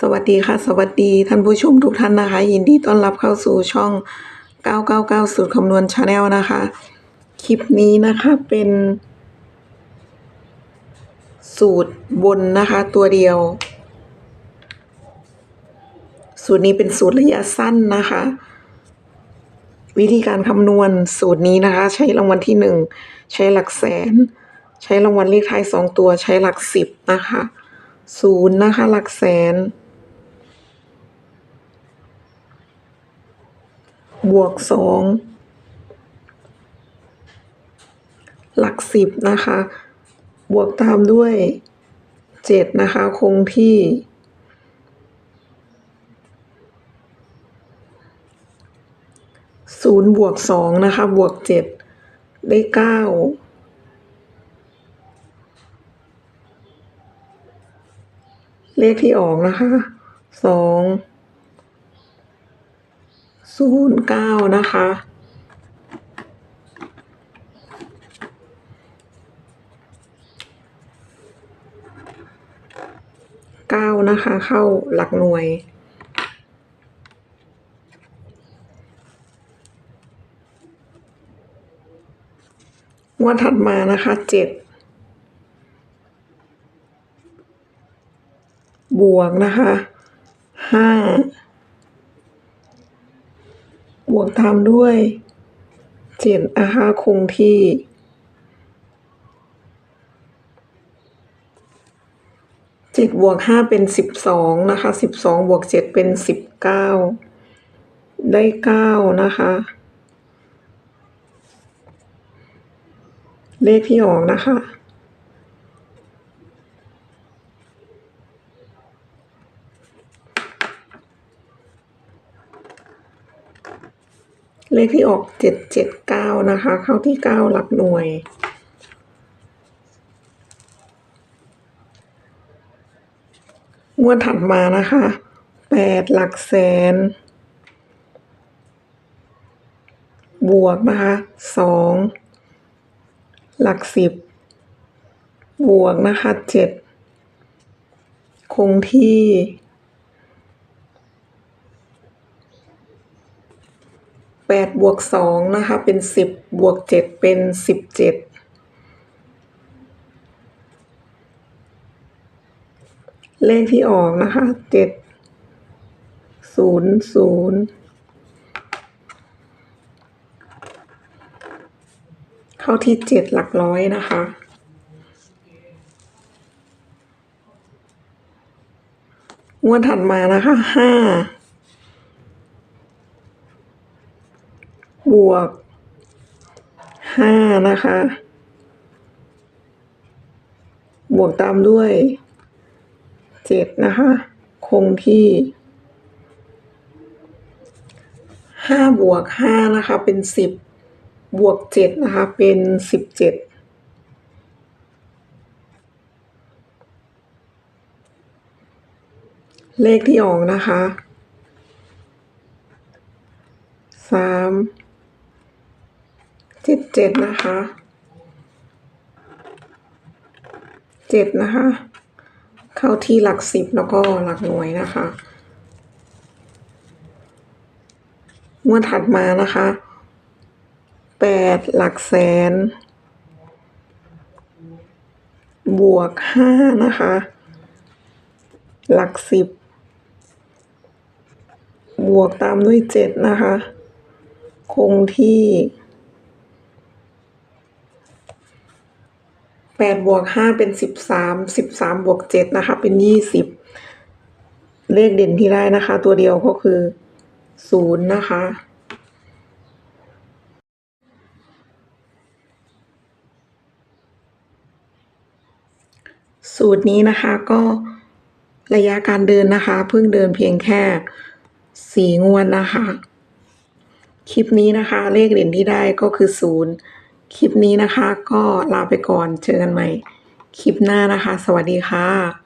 สวัสดีค่ะ สวัสดีท่านผู้ชมทุกท่านนะคะ ยินดีต้อนรับเข้าสู่ช่อง 999สูตรคำนวณชาแนลนะคะ คลิปนี้นะคะเป็น สูตรบนนะคะ ตัวเดียว สูตรนี้เป็นสูตรระยะสั้นนะคะ วิธีการคำนวณสูตรนี้นะคะ ใช้รางวัลที่หนึ่งใช้หลักแสน ใช้รางวัลเลขท้ายสองตัวใช้หลักสิบนะคะศูนย์นะคะ หลักแสน บวกสองหลักสิบนะคะ บวกตามด้วยเจ็ดนะคะ คงที่ ศูนย์บวกสองนะคะ บวกเจ็ดได้เก้าเลขที่ออกนะคะสอง ศูนย์เก้านะคะ เก้านะคะ เข้าหลักหน่วยงวดถัดมานะคะเจ็ดบวกนะคะห้า บวกตามด้วยเจ็ดนะคะคงที่ เจ็ดบวกห้าเป็นสิบสองนะคะสิบสองบวกเจ็ดเป็นสิบเก้าได้เก้านะคะ เลขที่ออกนะคะ เลขที่ออกเจ็ดเจ็ดเก้านะคะ เข้าที่เก้าหลักหน่วย งวดถัดมานะคะแปดหลักแสน บวกนะคะสองหลักสิบบวกนะคะเจ็ดคงที่ แปดบวกสองนะคะเป็นสิบบวกเจ็ดเป็นสิบเจ็ดเลขที่ออกนะคะเจ็ดศูนย์ศูนย์เข้าที่เจ็ดหลักร้อยนะคะงวดถัดมานะคะห้า บวกห้านะคะ บวกตามด้วยเจ็ดนะคะ คงที่ห้าบวกห้านะคะเป็นสิบบวกเจ็ดนะคะเป็นสิบเจ็ดเลขที่ออกนะคะสาม เจ็ดเจ็ดนะคะเจ็ดนะคะ เข้าที่หลักสิบแล้วก็หลักหน่วยนะคะงวดถัดมานะคะแปดหลักแสน บวกห้านะคะ หลักสิบบวกตามด้วยเจ็ดนะคะ คงที่ แปดบวกห้าเป็นสิบสามสิบสามบวกเจ็ดนะคะ เป็นยี่สิบเลขเด่นที่ได้นะคะ ตัวเดียวก็คือศูนย์นะคะสูตรนี้นะคะก็ระยะการเดินนะคะ เพิ่งเดินเพียงแค่สี่งวดนะคะ คลิปนี้นะคะ เลขเด่นที่ได้ก็คือศูนย์ คลิปนี้นะคะ ก็ลาไปก่อนเจอกันใหม่ คลิปหน้านะคะ สวัสดีค่ะ